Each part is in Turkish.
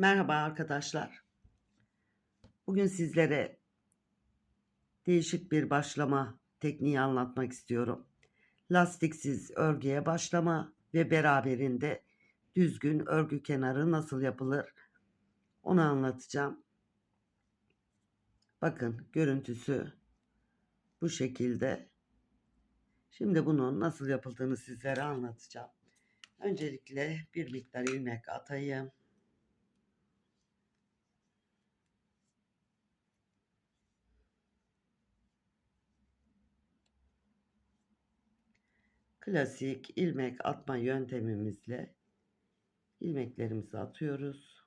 Merhaba arkadaşlar. Bugün sizlere değişik bir başlama tekniği anlatmak istiyorum. Lastiksiz örgüye başlama ve beraberinde düzgün örgü kenarı nasıl yapılır onu anlatacağım. Bakın görüntüsü bu şekilde. Şimdi bunun nasıl yapıldığını sizlere anlatacağım. Öncelikle bir miktar ilmek atayım. Klasik ilmek atma yöntemimizle ilmeklerimizi atıyoruz.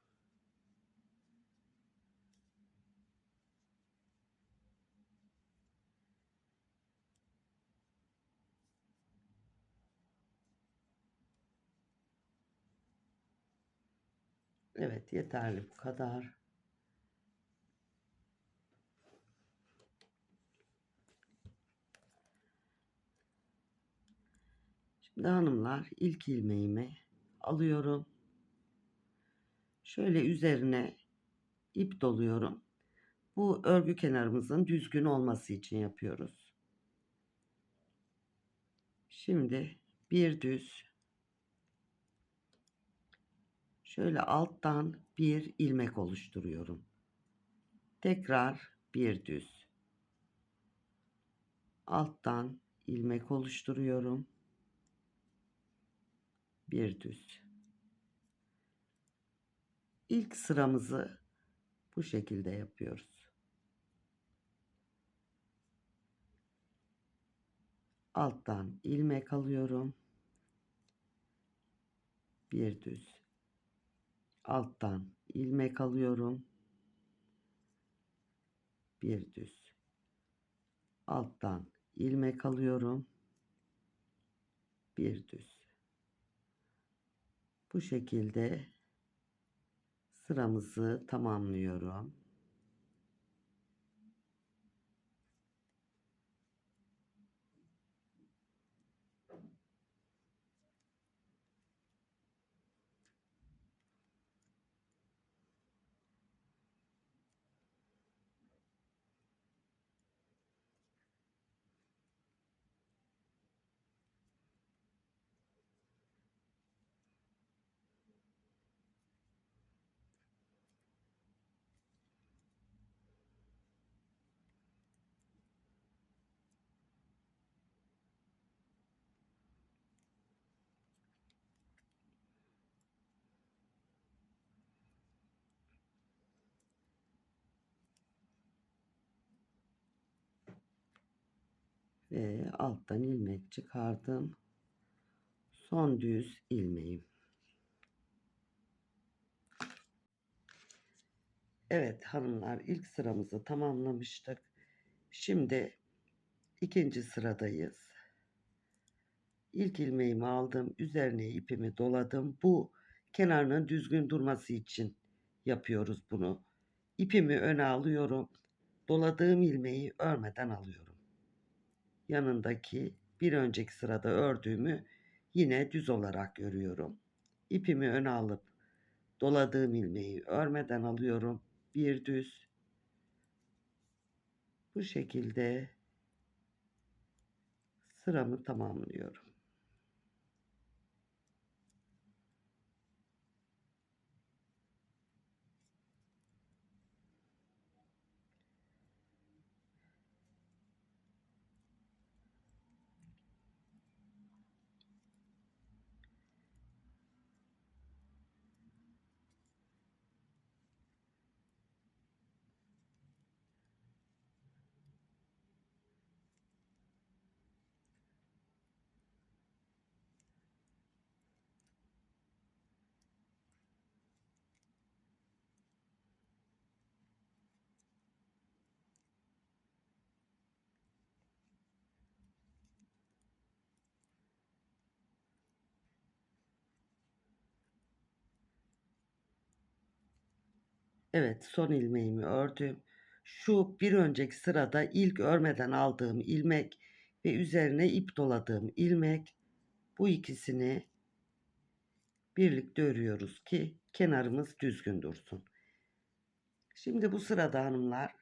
Evet yeterli bu kadar. Şimdi hanımlar ilk ilmeğimi alıyorum. Şöyle üzerine ip doluyorum. Bu örgü kenarımızın düzgün olması için yapıyoruz. Şimdi bir düz şöyle alttan bir ilmek oluşturuyorum. Tekrar bir düz. Alttan ilmek oluşturuyorum. Bir düz. İlk sıramızı bu şekilde yapıyoruz. Alttan ilmek alıyorum. Bir düz. Alttan ilmek alıyorum. Bir düz. Alttan ilmek alıyorum. Bir düz. Bu şekilde sıramızı tamamlıyorum. Ve alttan ilmek çıkardım. Son düz ilmeğim. Evet hanımlar ilk sıramızı tamamlamıştık. Şimdi ikinci sıradayız. İlk ilmeğimi aldım. Üzerine ipimi doladım. Bu kenarının düzgün durması için yapıyoruz bunu. İpimi öne alıyorum. Doladığım ilmeği örmeden alıyorum. Yanındaki bir önceki sırada ördüğümü yine düz olarak örüyorum. İpimi öne alıp doladığım ilmeği örmeden alıyorum. Bir düz. Bu şekilde sıramı tamamlıyorum. Evet son ilmeğimi ördüm. Şu bir önceki sırada ilk örmeden aldığım ilmek ve üzerine ip doladığım ilmek bu ikisini birlikte örüyoruz ki kenarımız düzgün dursun. Şimdi bu sırada hanımlar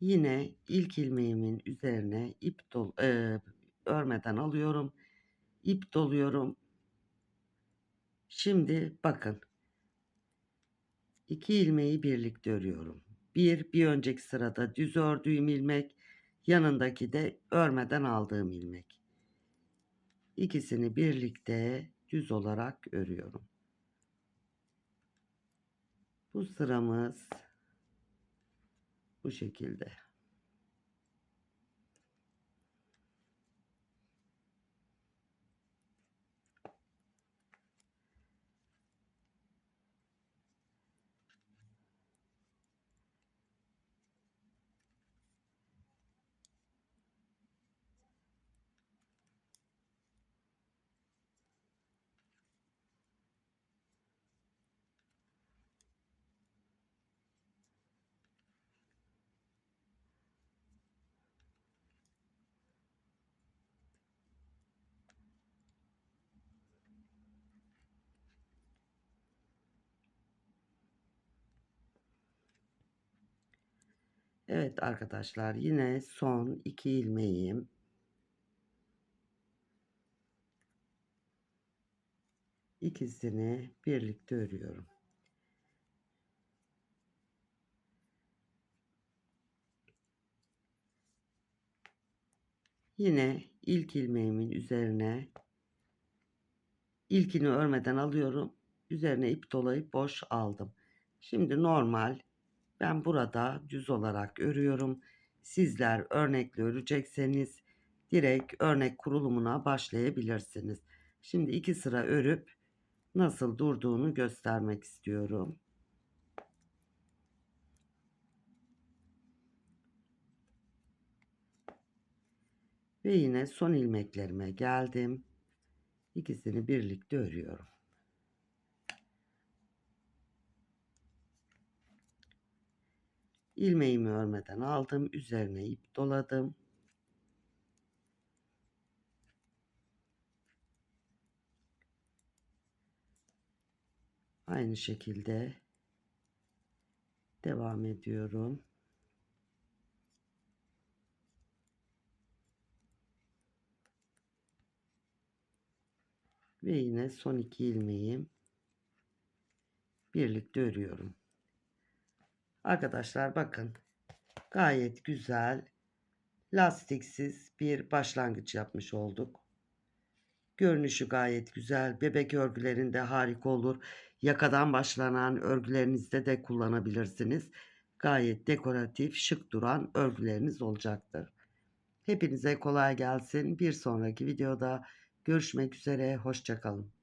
yine ilk ilmeğimin üzerine ip dol e, örmeden alıyorum. ip doluyorum. Şimdi bakın. İki ilmeği birlikte örüyorum. Bir, bir önceki sırada düz ördüğüm ilmek, yanındaki de örmeden aldığım ilmek. İkisini birlikte düz olarak örüyorum. Bu sıramız bu şekilde. Evet arkadaşlar yine son iki ilmeğim. İkisini birlikte örüyorum. Yine ilk ilmeğimin üzerine ilkini örmeden alıyorum. Üzerine ip dolayıp boş aldım. Şimdi normal ben burada düz olarak örüyorum. Sizler örnekle örecekseniz direkt örnek kurulumuna başlayabilirsiniz. Şimdi iki sıra örüp nasıl durduğunu göstermek istiyorum. Ve yine son ilmeklerime geldim. İkisini birlikte örüyorum. İlmeğimi örmeden aldım. Üzerine ip doladım. Aynı şekilde devam ediyorum. Ve yine son iki ilmeğim birlikte örüyorum. Arkadaşlar bakın gayet güzel lastiksiz bir başlangıç yapmış olduk. Görünüşü gayet güzel. Bebek örgülerinde harika olur. Yakadan başlanan örgülerinizde de kullanabilirsiniz. Gayet dekoratif, şık duran örgüleriniz olacaktır. Hepinize kolay gelsin. Bir sonraki videoda görüşmek üzere. Hoşçakalın.